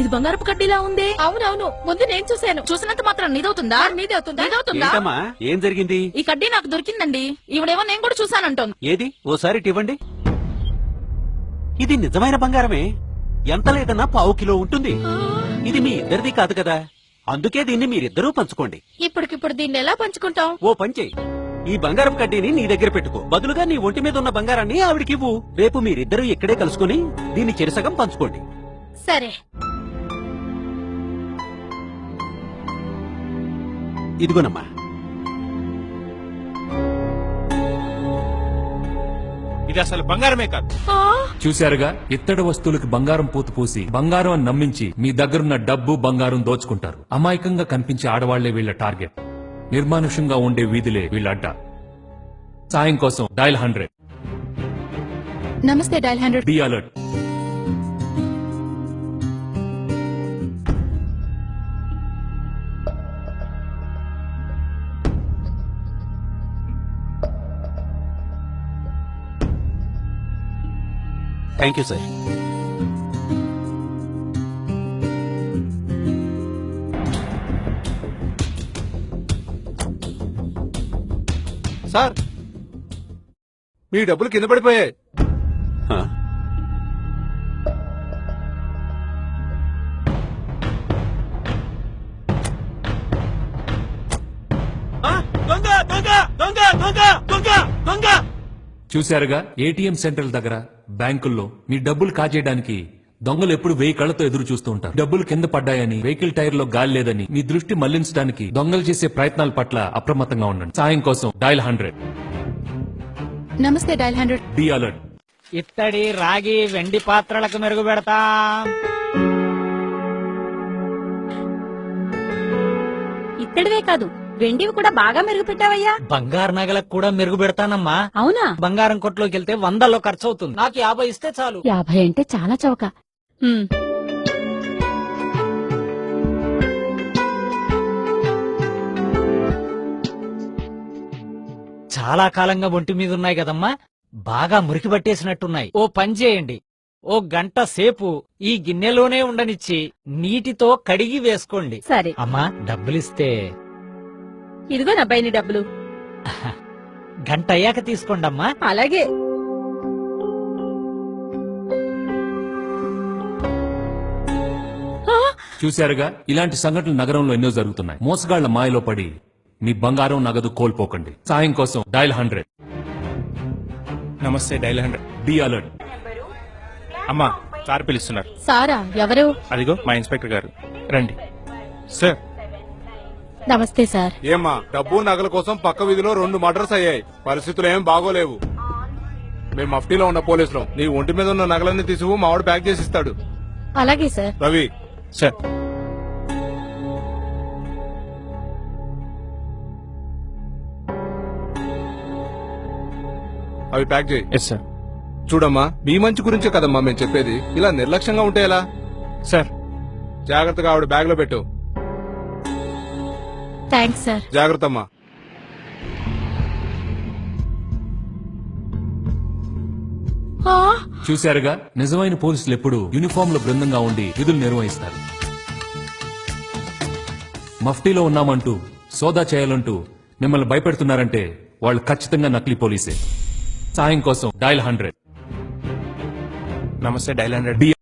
ఇది బంగారపు కడ్డీలా ఉంది? అవునవును. ముందు నేను చూశాను. చూసినంత మాత్రం నీదవుతుందా? మీదే అవుతుందా? నీదవుతుందా? ఏంటమ్మా? ఏం జరిగింది? ఈ కడ్డీ నాకు దొరికిందండి. ఈవిడేమో నేను కూడా చూసానంటోంది ఏది? ఓసారి ఇటు ఇవ్వండి ఇది నిజమైన బంగారమే. ఎంత లేదన్నా పావు కిలో ఉంటుంది. ఇది మీ ఇద్దరిది కాదు కదా. అందుకే దీన్ని మీరిద్దరూ పంచుకోండి. ఇప్పటికిప్పుడు దీన్ని ఎలా పంచుకుంటాం? ఓ పంచేయి ఈ బంగారం కడ్డీని నీ దగ్గర పెట్టుకో. బదులుగా నీ ఒంటి మీద ఉన్న బంగారాన్ని ఆవిడకివ్వు. రేపు మీరిద్దరూ ఇక్కడే కలుసుకుని దీన్ని చెరిసగం పంచుకోండి. సరే. ఇదిగోనమ్మా. ఇది అసలు బంగారమే కాదు. చూశారుగా? ఇత్తడి వస్తువులకి బంగారం పూత పూసి బంగారం అని నమ్మించి మీ దగ్గరున్న డబ్బు బంగారం దోచుకుంటారు. అమాయకంగా కనిపించే ఆడవాళ్ళే వీళ్ళ టార్గెట్. నిర్మానుష్యంగా ఉండే వీధులే వీళ్ళ అడ్డా. సాయం కోసం డయల్ హండ్రెడ్. నమస్తే dial hundred. Be alert. Thank you sir sir మీ డబ్బులు కింద పడిపోయాయి? దొంగ దొంగ దొంగ దొంగ దొంగ దొంగ. చూశారుగా ఏటీఎం సెంటర్ల దగ్గర బ్యాంకుల్లో మీ డబ్బులు కాజేయడానికి దొంగలు ఎప్పుడు వెయ్యి కళ్ళతో ఎదురు చూస్తూ ఉంటారు. డబ్బులు కింద పడ్డాయని వెహికల్ టైర్లో గాలి లేదని మీ దృష్టి మళ్ళించడానికి దొంగలు చేసే ప్రయత్నాల పట్ల అప్రమత్తంగా ఉండండి. సాయం కోసం డయల్ హండ్రెడ్. నమస్తే డైల్ హండ్రెడ్. Be alert. ఇత్తడి రాగి వెండి పాత్రలకు మెరుగు పెడతా. ఇత్తడివే కాదు వెండివి కూడా బాగా మెరుగు పెట్టావయ్యా బంగారు నగలకు కూడా మెరుగు పెడతానమ్మా అవునా? బంగారం కొట్లోకి వెళ్తే వందల్లో ఖర్చు అవుతుంది నాకు యాభై ఇస్తే చాలు. యాభై అంటే చాలా చౌక. చాలా కాలంగా ఒంటి మీద ఉన్నాయి కదమ్మా. బాగా మురికి పట్టేసినట్టున్నాయి. ఓ పని చేయండి. ఓ గంట సేపు ఈ గిన్నెలోనే ఉండనిచ్చి నీటితో కడిగి వేసుకోండి. సరే. అమ్మా డబ్బులిస్తే ఇదిగో నా బయని డబ్బులు. గంట అయ్యాక తీసుకోండమ్మా. అలాగే. చూశారుగా? ఇలాంటి సంఘటనలు నగరంలో ఎన్నో జరుగుతున్నాయి. మోసగాళ్ళ మాయలో పడి మీ బంగారం నగదు కోల్పోకండి. సాయం కోసం డయల్ హండ్రెడ్. నమస్తే డైల్ హండ్రెడ్. Be alert. అమ్మా సార్ పిలుస్తున్నారు. సారా ఎవరు? అదిగో మా ఇన్స్పెక్టర్ గారు. రండి. సార్ నమస్తే సార్. ఏమ్మా డబ్బు నగల కోసం పక్క వీధిలో రెండు మర్డర్స్ అయ్యాయి. పరిస్థితులు ఏం బాగోలేవు. మేము మఫ్టీలో ఉన్న పోలీసులు. నీ ఒంటి మీద ఉన్న నగలన్నీ తీసుకు మావాడు ప్యాక్ చేసి ఇస్తాడు. అలాగే సార్. రవి. సార్. అవి ప్యాక్ చేయి. ఎస్ సార్ చూడమ్మా మీ మంచి గురించే కదమ్మా మేము చెప్పేది. ఇలా నిర్లక్ష్యంగా ఉంటే ఎలా? సార్ జాగ్రత్తగా ఆవిడ బ్యాగ్లో పెట్టు. Thanks sir. జాగ్రత్త అమ్మా ఆ, చూశారుగా? నిజమైన పోలీసులు ఎప్పుడు యూనిఫామ్లో బృందంగా ఉండి విధులు నిర్వహిస్తారు. మఫ్టీలో ఉన్నామంటూ సోదా చేయాలంటూ మిమ్మల్ని భయపెడుతున్నారంటే వాళ్ళు ఖచ్చితంగా నకిలీ పోలీసే. సాయం కోసం డయల్ హండ్రెడ్. నమస్తే డైల్ హండ్రెడ్.